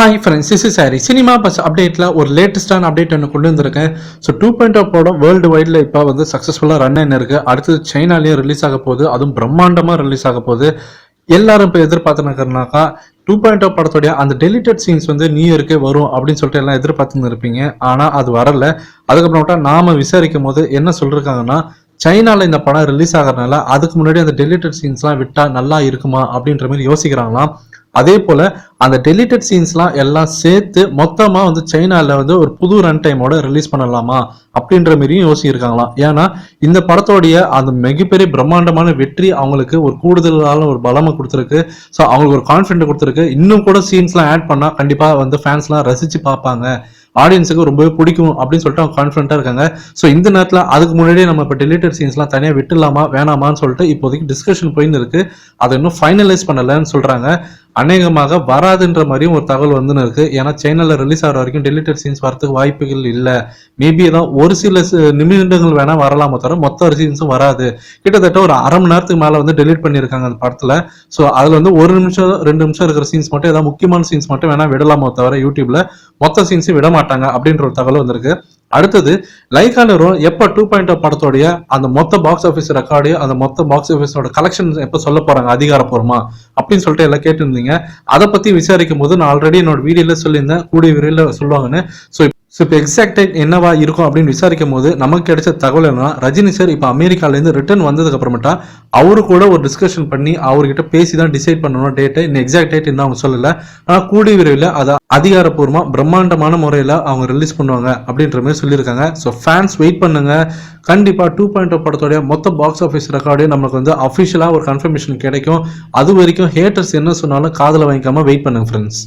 Hi friends is sorry cinema buzz அப்டேட்டில் ஒரு லேட்டஸ்டான அப்டேட் ஒன்று கொண்டு வந்திருக்கேன். ஸோ டூ பாயிண்ட் ஆஃப் படம் வேர்ல்டு வைடில் இப்போ வந்து சக்ஸஸ்ஃபுல்லாக ரன் ஆகின்னு இருக்குது அடுத்தது சைனாலேயும் ரிலீஸ் ஆக போகுது. அதுவும் பிரம்மாண்டமாக ரிலீஸ் ஆக போகுது. எல்லாரும் இப்போ எதிர்பார்த்துனாக்கா டூ பாயிண்ட் ஆஃப் oh படத்துடைய அந்த டெலிட்டட் சீன்ஸ் வந்து நியூ இயர்க்கே வரும் அப்படின்னு சொல்லிட்டு எல்லாம் எதிர்பார்த்துன்னு இருப்பீங்க ஆனால் அது வரல. அதுக்கப்புறமேட்டா நாம விசாரிக்கும் போது என்ன சொல்லியிருக்காங்கன்னா சைனாவில் இந்த படம் ரிலீஸ் ஆகிறதுனால அதுக்கு முன்னாடி அந்த டெலிட்டட் சீன்ஸ்லாம் விட்டால் நல்லா இருக்குமா அப்படின்ற மாதிரி யோசிக்கிறாங்களாம். அதே போல அந்த டெலிட்டட் சீன்ஸ்லாம் எல்லாம் சேர்த்து மொத்தமாக வந்து சைனாவில் வந்து ஒரு புது ரன் டைமோட ரிலீஸ் பண்ணலாமா அப்படின்ற மாதிரியும் யோசிச்சிருக்காங்களாம். ஏன்னா இந்த படத்தோடைய அந்த மிகப்பெரிய பிரம்மாண்டமான வெற்றி அவங்களுக்கு ஒரு கூடுதலான ஒரு பலமை கொடுத்துருக்கு. ஸோ அவங்களுக்கு ஒரு கான்ஃபிடென்ட் கொடுத்துருக்கு. இன்னும் கூட சீன்ஸ்லாம் ஆட் பண்ணால் கண்டிப்பாக வந்து ஃபேன்ஸ்லாம் ரசித்து பார்ப்பாங்க. ஆடியன்ஸுக்கு ரொம்பவே பிடிக்கும் அப்படின்னு சொல்லிட்டு அவங்க கான்ஃபிடண்ட்டாக இருக்காங்க. ஸோ இந்த நேரத்தில் அதுக்கு முன்னாடியே நம்ம இப்போ டெலிட்டட் சீன்ஸ்லாம் தனியாக விட்டுலாமா வேணாமான்னு சொல்லிட்டு இப்போதைக்கு டிஸ்கஷன் போயின்னு இருக்கு. அதை இன்னும் ஃபைனலைஸ் பண்ணலைன்னு சொல்கிறாங்க அநேகமாக வராதுன்ற மாதிரியும் ஒரு தகவல் வந்துன்னு இருக்கு. ஏன்னா சைனால ரிலீஸ் ஆகிற வரைக்கும் டெலிட்டட் சீன்ஸ் வரதுக்கு வாய்ப்புகள் இல்லை. மேபி தான் ஒரு சில நிமிடங்கள் வேணா வரலாம தவிர மொத்த ஒரு சீன்ஸும் வராது. கிட்டத்தட்ட ஒரு அரை மணி நேரத்துக்கு மேல வந்து டெலிட் பண்ணியிருக்காங்க அந்த படத்துல. ஸோ அதுல வந்து ஒரு நிமிஷம் ரெண்டு நிமிஷம் இருக்கிற சீன்ஸ் மட்டும் ஏதாவது முக்கியமான சீன்ஸ் மட்டும் வேணா விடலாமோ தவிர யூடியூப்ல மொத்த சீன்ஸும் விட மாட்டாங்க அப்படின்ற ஒரு தகவல் வந்திருக்கு. அடுத்தது லைகா எப்போ டூ பாயிண்ட் படத்தோடைய அந்த மொத்த பாக்ஸ் ஆஃபீஸ் ரெக்கார்டையும் அந்த மொத்த பாக்ஸ் ஆஃபீஸோட கலெக்ஷன் எப்போ சொல்ல போறாங்க அதிகாரப்பூர்வமா? அப்படின்னு சொல்லிட்டு எல்லாம் கேட்டிருந்தீங்க. அதை பத்தி விசாரிக்கும் போது நான் ஆல்ரெடி என்னோட வீடியோல சொல்லியிருந்தேன் கூடிய விரைவில் சொல்லுவாங்கன்னு. ஸோ ஸோ இப்போ எக்ஸாக்ட் என்னவா இருக்கும் அப்படின்னு விசாரிக்கும் போது நமக்கு கிடைச்ச தகவல் என்னன்னா ரஜினி சார் இப்போ அமெரிக்காலேருந்து ரிட்டர்ன் வந்ததுக்கு அப்புறமேட்டா அவரு கூட ஒரு டிஸ்கஷன் பண்ணி அவர்கிட்ட பேசி தான் டிசைட் பண்ணணும் டேட்டை இன்னும் எக்ஸாக்ட் டேட் இன்னும் அவங்க சொல்லலை. ஆனால் கூடிய விரைவில் அதை அதிகாரப்பூர்வமாக பிரம்மாண்டமான முறையில் அவங்க ரிலீஸ் பண்ணுவாங்க அப்படின்ற மாதிரி சொல்லியிருக்காங்க. ஸோ ஃபேன்ஸ் வெயிட் பண்ணுங்க. கண்டிப்பாக டூ பாயிண்ட் படத்தோடைய மொத்த பாக்ஸ் ஆஃபீஸ் ரெக்கார்டு நமக்கு வந்து அஃபிஷியலாக ஒரு கன்ஃபர்மேஷன் கிடைக்கும். அது வரைக்கும் ஹேட்டர்ஸ் என்ன சொன்னாலும் காதில் வாங்கிக்காம வெயிட் பண்ணுங்க ஃப்ரெண்ட்ஸ்